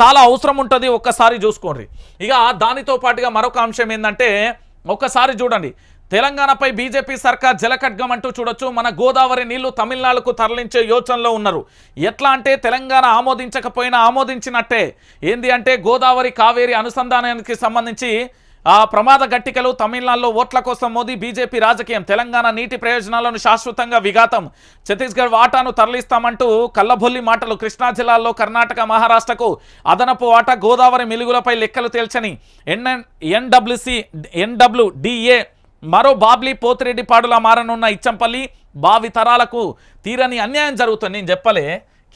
చాలా అవసరం ఉంటుంది ఒక్కసారి చూసుకోండి. ఇక దానితో పాటుగా మరొక అంశం ఏంటంటే ఒక్కసారి చూడండి. తెలంగాణపై బీజేపీ సర్కార్ జలఖడ్గం అంటూ చూడొచ్చు. మన గోదావరి నీళ్ళు తమిళనాడుకు తరలించే యోచనలో ఉన్నారు. ఎట్లా అంటే తెలంగాణ ఆమోదించకపోయినా ఆమోదించినట్టే. ఏంది అంటే గోదావరి కావేరి అనుసంధానానికి సంబంధించి ఆ ప్రమాద గట్టికలు తమిళనాడులో ఓట్ల కోసం మోదీ బీజేపీ రాజకీయం. తెలంగాణ నీటి ప్రయోజనాలను శాశ్వతంగా విఘాతం. ఛత్తీస్గఢ్ వాటాను తరలిస్తామంటూ కల్లబొల్లి మాటలు కృష్ణా జిల్లాలో కర్ణాటక మహారాష్ట్రకు అదనపు వాటా గోదావరి మిలుగులపై లెక్కలు తేల్చని ఎన్ఎన్ ఎన్డబ్ల్యూసి ఎన్డబ్ల్యూడిఏ మరో బాబ్లీ పోతిరెడ్డి పాడులా మారనున్న ఇచ్చంపల్లి భావి తరాలకు తీరని అన్యాయం జరుగుతుంది. నేను చెప్పలే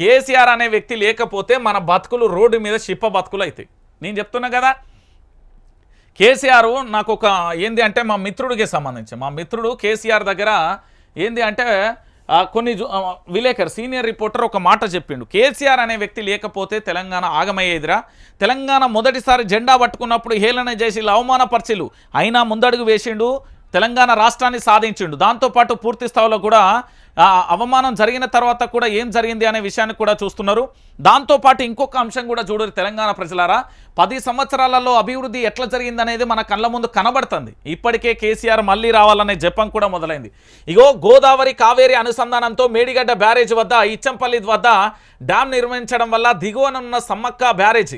కేసీఆర్ అనే వ్యక్తి లేకపోతే మన బతుకులు రోడ్డు మీద షిప్ప బతుకులు అవుతాయి నేను చెప్తున్నా కదా కేసీఆర్ నాకు ఒక ఏంది అంటే మా మిత్రుడికి సంబంధించి. మా మిత్రుడు కేసీఆర్ దగ్గర ఏంది అంటే కొన్ని జు- విలేకర్ సీనియర్ రిపోర్టర్ ఒక మాట చెప్పిండు. కేసీఆర్ అనే వ్యక్తి లేకపోతే తెలంగాణ ఆగమయ్యేదిరా. తెలంగాణ మొదటిసారి జెండా పట్టుకున్నప్పుడు హేళన చేసి అవమానపరిచిలు అయినా ముందడుగు వేసిండు. తెలంగాణ రాష్ట్రాన్ని సాధించిండు. దాంతోపాటు పూర్తి స్థాయిలో కూడా అవమానం జరిగిన తర్వాత కూడా ఏం జరిగింది అనే విషయాన్ని కూడా చూస్తున్నారు. దాంతోపాటు ఇంకొక అంశం కూడా చూడరు తెలంగాణ ప్రజలారా. పది సంవత్సరాలలో అభివృద్ధి ఎట్లా జరిగింది అనేది మన కళ్ళ ముందు కనబడుతుంది. ఇప్పటికే కేసీఆర్ మళ్ళీ రావాలనే జపం కూడా మొదలైంది. ఇగో గోదావరి కావేరి అనుసంధానంతో మేడిగడ్డ బ్యారేజ్ వద్ద ఇచ్చంపల్లి వద్ద డ్యామ్ నిర్మించడం వల్ల దిగువనున్న సమ్మక్క బ్యారేజ్.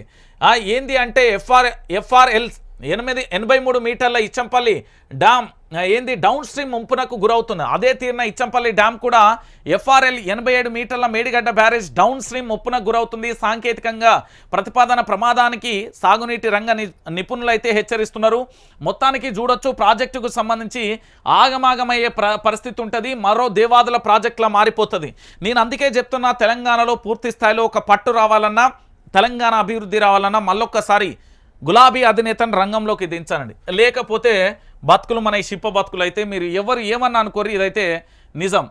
ఏంది అంటే ఎఫ్ఆర్ ఎఫ్ఆర్ఎల్ ఎనిమిది ఎనభై మూడు మీటర్ల ఇచ్చంపల్లి డ్యామ్ ఏంది డౌన్ స్ట్రీమ్ ముంపునకు గురవుతుంది. అదే తీరిన ఇచ్చంపల్లి డ్యామ్ కూడా ఎఫ్ఆర్ఎల్ ఎనభై ఏడు మీటర్ల మేడిగడ్డ బ్యారేజ్ డౌన్ స్ట్రీమ్ ముప్పునకు గురవుతుంది. సాంకేతికంగా ప్రతిపాదన ప్రమాదానికి సాగునీటి రంగ ని- నిపుణులైతే హెచ్చరిస్తున్నారు. మొత్తానికి చూడొచ్చు ప్రాజెక్టుకు సంబంధించి ఆగమాగమయ్యే పరిస్థితి ఉంటుంది మరో దేవాదుల ప్రాజెక్టులా మారిపోతుంది. నేను అందుకే చెప్తున్నా తెలంగాణలో పూర్తి స్థాయిలో ఒక పట్టు రావాలన్నా తెలంగాణ అభివృద్ధి రావాలన్నా మళ్ళొక్కసారి గులాబీ అధినేతను రంగంలోకి దించానండి. లేకపోతే బతుకులు మన ఈ షిప్ప బతుకులు అయితే మీరు ఎవరు ఏమన్నా అనుకోరు ఇదైతే నిజం.